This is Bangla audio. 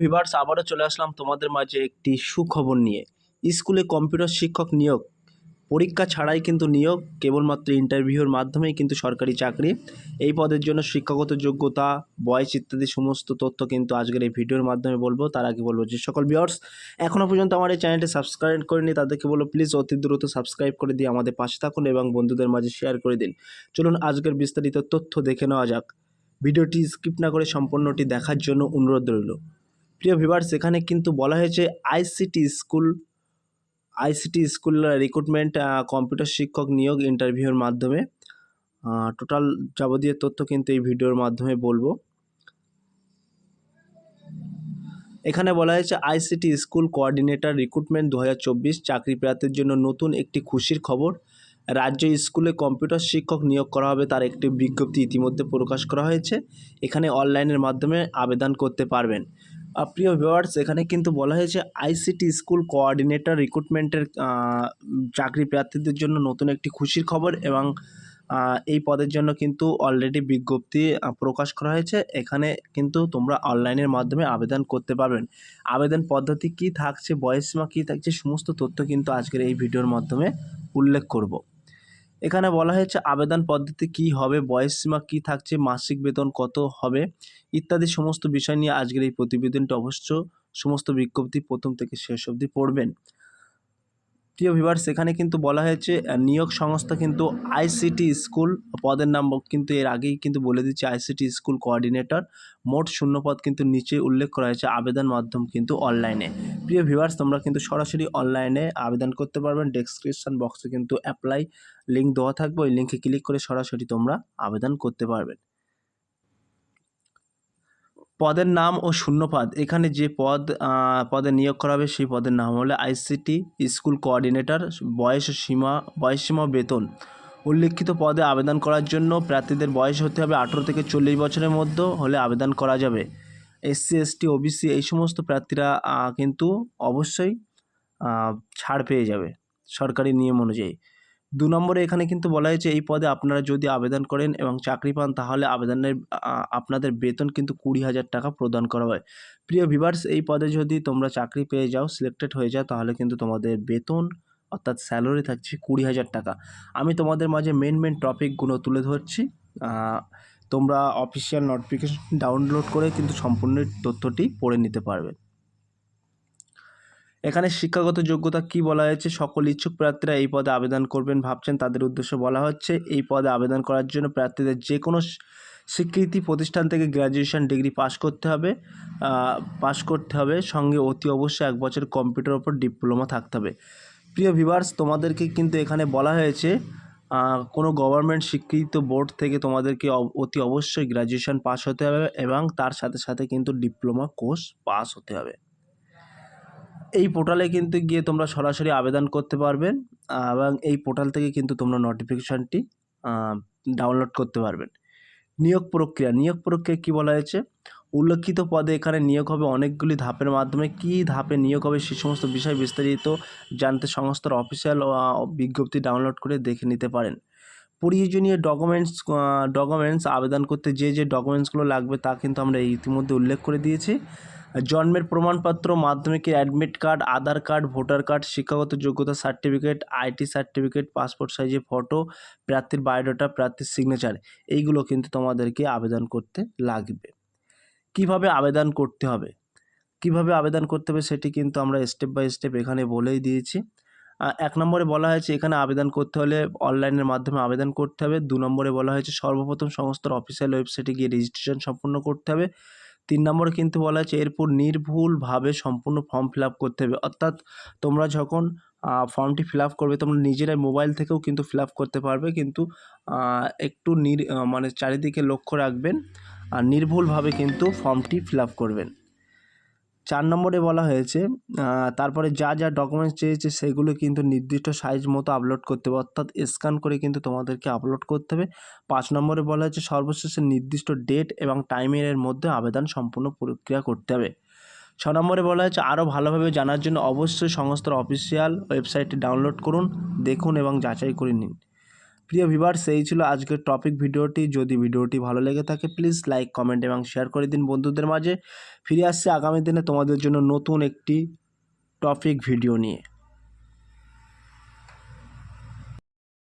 ভিভার্স আবারও চলে আসলাম তোমাদের মাঝে একটি সুখবর নিয়ে। স্কুলে কম্পিউটার শিক্ষক নিয়োগ, পরীক্ষা ছাড়াই কিন্তু নিয়োগ, কেবলমাত্র ইন্টারভিউর মাধ্যমেই কিন্তু সরকারি চাকরি। এই পদের জন্য শিক্ষাগত যোগ্যতা, বয়স ইত্যাদি সমস্ত তথ্য কিন্তু আজকের এই ভিডিওর মাধ্যমে বলব। তার আগে বলব যে সকল ভিউয়ার্স এখনও পর্যন্ত আমার এই চ্যানেলটি সাবস্ক্রাইব করেনি তাদেরকে বলব প্লিজ অতি দ্রুত সাবস্ক্রাইব করে দিয়ে আমাদের পাশে থাকুন এবং বন্ধুদের মাঝে শেয়ার করে দিন। চলুন আজকের বিস্তারিত তথ্য দেখে নেওয়া যাক। ভিডিওটি স্কিপ না করে সম্পূর্ণটি দেখার জন্য অনুরোধ রইল। প্রিয় ভিভার্স এখানে কিন্তু বলা হয়েছে ICT school ICT school recruitment computer শিক্ষক নিয়োগ ইন্টারভিউর মাধ্যমে। টোটাল যাবতীয় তথ্য কিন্তু এই ভিডিওর মাধ্যমে বলব। এখানে বলা হয়েছে আইসিটি স্কুল কোঅর্ডিনেটর রিক্রুটমেন্ট দু হাজার চব্বিশ, চাকরি প্রার্থীর জন্য নতুন একটি খুশির খবর। রাজ্য স্কুলে কম্পিউটার শিক্ষক নিয়োগ করা হবে তার একটি বিজ্ঞপ্তি ইতিমধ্যে প্রকাশ করা হয়েছে। এখানে অনলাইনের মাধ্যমে আবেদন করতে পারবেন। প্রিয় ভিউয়ার্স, এখানে কিন্তু বলা হয়েছে আইসিটি স্কুল কোঅর্ডিনেটর রিক্রুটমেন্টের চাকরি প্রার্থীদের জন্য নতুন একটি খুশির খবর এবং এই পদের জন্য কিন্তু অলরেডি বিজ্ঞপ্তি প্রকাশ করা হয়েছে। এখানে কিন্তু তোমরা অনলাইনের মাধ্যমে আবেদন করতে পারবেন। আবেদন পদ্ধতি কী থাকছে বয়সীমা কী থাকছে, সমস্ত তথ্য কিন্তু আজকের এই ভিডিওর মাধ্যমে উল্লেখ করব। এখানে বলা হয়েছে আবেদন পদ্ধতি কি হবে, বয়স সীমা কী থাকছে, মাসিক বেতন কত হবে, ইত্যাদি সমস্ত বিষয় নিয়ে আজকের এই প্রতিবেদনটি অবশ্য সমস্ত বিজ্ঞপ্তি প্রথম থেকে শেষ অবধি পড়বেন। প্রিয় ভিভার্স এখানে কিন্তু বলা হয়েছে নিয়োগ সংস্থা কিন্তু আইসিটি স্কুল পদের নাম কিন্তু এর আগেই কিন্তু বলে দিচ্ছে আইসিটি স্কুল কোঅর্ডিনেটর। মোট শূন্য পদ কিন্তু নিচে উল্লেখ করা হয়েছে আবেদন মাধ্যম কিন্তু অনলাইনে। প্রিয় ভিভার্স তোমরা কিন্তু সরাসরি অনলাইনে আবেদন করতে পারবেন। ডেসক্রিপশন বক্সে কিন্তু অ্যাপ্লাই লিঙ্ক দেওয়া থাকবে। ওই লিঙ্কে ক্লিক করে সরাসরি তোমরা আবেদন করতে পারবেন। পদের নাম ও শূন্যপদ। এখানে যে পদ পদে নিয়োগ করা হবে সেই পদের নাম হলো আইসিটি স্কুল কোঅর্ডিনেটর, বয়স সীমা বয়সসীমা বেতন। উল্লিখিত পদে আবেদন করার জন্য প্রার্থীদের বয়স হতে হবে আঠেরো থেকে চল্লিশ বছরের মধ্যে হলে আবেদন করা যাবে। এসসি এসটি ওবিসি এই সমস্ত প্রার্থীরা কিন্তু অবশ্যই ছাড় পেয়ে যাবে সরকারি নিয়ম অনুযায়ী। দু নম্বরে এখানে কিন্তু বলা হয়েছে, এই পদে আপনারা যদি আবেদন করেন এবং চাকরি পান, তাহলে আবেদনের আপনাদের বেতন কিন্তু কুড়ি হাজার টাকা প্রদান করা হয়। প্রিয় ভিভার্স এই পদে যদি তোমরা চাকরি পেয়ে যাও, সিলেক্টেড হয়ে যাও, তাহলে কিন্তু তোমাদের বেতন, অর্থাৎ স্যালারি থাকছে কুড়ি হাজার টাকা। আমি তোমাদের মাঝে মেন মেন টপিকগুলো তুলে ধরছি। তোমরা অফিসিয়াল নোটিফিকেশন ডাউনলোড করে কিন্তু সম্পূর্ণ তথ্যটি পড়ে নিতে পারবে। এখানে শিক্ষাগত যোগ্যতা কি বলা হয়েছে? সকল ইচ্ছুক প্রার্থীরা এই পদে আবেদন করবেন ভাবছেন। তাদের উদ্দেশ্যে বলা হচ্ছে, এই পদে আবেদন করার জন্য প্রার্থীদের যে কোনো স্বীকৃতি প্রতিষ্ঠান থেকে গ্র্যাজুয়েশন ডিগ্রি পাশ করতে হবে। পাশ করতে হবে। সঙ্গে অতি অবশ্যই এক বছর কম্পিউটার ওপর ডিপ্লোমা থাকতে হবে। প্রিয় ভিভার্স তোমাদেরকে কিন্তু এখানে বলা হয়েছে কোনো গভর্নমেন্ট স্বীকৃত বোর্ড থেকে তোমাদেরকে অতি অবশ্যই গ্র্যাজুয়েশন পাস হতে হবে এবং তার সাথে সাথে কিন্তু ডিপ্লোমা কোর্স পাস হতে হবে। এই পোর্টালে কিন্তু গিয়ে তোমরা সরাসরি আবেদন করতে পারবেন এবং এই পোর্টাল থেকে কিন্তু তোমরা নোটিফিকেশানটি ডাউনলোড করতে পারবেন। নিয়োগ প্রক্রিয়া নিয়োগ প্রক্রিয়া কী বলা হয়েছে? উল্লেখিত পদে এখানে নিয়োগ হবে অনেকগুলি ধাপের মাধ্যমে। কী ধাপে নিয়োগ হবে সে সমস্ত বিষয় বিস্তারিত জানতে সংস্থার অফিসিয়াল বিজ্ঞপ্তি ডাউনলোড করে দেখে নিতে পারেন। প্রয়োজনীয় ডকুমেন্টস ডকুমেন্টস আবেদন করতে যে যে ডকুমেন্টসগুলো লাগবে তা কিন্তু আমরা ইতিমধ্যে উল্লেখ করে দিয়েছি। জন্মের প্রমাণপত্র, মাধ্যমিকের admit card Aadhaar card voter card শিক্ষাগত যোগ্যতা সার্টিফিকেট আইটি সার্টিফিকেট পাসপোর্ট সাইজের ফটো প্রার্থীর বায়োডাটা প্রার্থীর সিগনেচার এইগুলো কিন্তু তোমাদেরকে আবেদন করতে লাগবে। কীভাবে আবেদন করতে হবে? কীভাবে আবেদন করতে হবে সেটি কিন্তু আমরা স্টেপ বাই স্টেপ এখানে বলেই দিয়েছি। এক নম্বরে বলা হয়েছে এখানে আবেদন করতে হলে অনলাইনের মাধ্যমে আবেদন করতে হবে। দু নম্বরে বলা হয়েছে সর্বপ্রথম সংস্থার অফিসিয়াল ওয়েবসাইটে গিয়ে রেজিস্ট্রেশন সম্পূর্ণ করতে হবে। তিন নম্বরে কিন্তু বলা হয়েছে, এরপর নির্ভুলভাবে সম্পূর্ণ ফর্ম ফিল করতে হবে। অর্থাৎ তোমরা যখন ফর্মটি ফিল করবে, তোমরা নিজেরাই মোবাইল থেকেও কিন্তু ফিল করতে পারবে। কিন্তু একটু নির মানে চারিদিকে লক্ষ্য রাখবেন, আর নির্ভুলভাবে কিন্তু ফর্মটি ফিল করবেন। চার নম্বরে বলা হয়েছে তারপরে যা যা ডকুমেন্টস চেয়েছে সেগুলো কিন্তু নির্দিষ্ট সাইজ মতো আপলোড করতে হবে। অর্থাৎ স্ক্যান করে কিন্তু তোমাদেরকে আপলোড করতে হবে। পাঁচ নম্বরে বলা হয়েছে, সর্বশেষে নির্দিষ্ট ডেট এবং টাইমের মধ্যে আবেদন সম্পূর্ণ প্রক্রিয়া করতে হবে। ছ নম্বরে বলা হয়েছে, আরও ভালোভাবে জানার জন্য অবশ্যই সংস্থার অফিসিয়াল ওয়েবসাইটটি ডাউনলোড করুন, দেখুন এবং যাচাই করে নিন। প্রিয় ভিভার্স সেই ছিল আজকের টপিক ভিডিওটি। যদি ভিডিওটি ভালো লেগে থাকে প্লিজ লাইক কমেন্ট এবং শেয়ার করে দিন বন্ধুদের মাঝে। ফিরে আসছে আগামী দিনে তোমাদের জন্য নতুন একটি টপিক ভিডিও নিয়ে।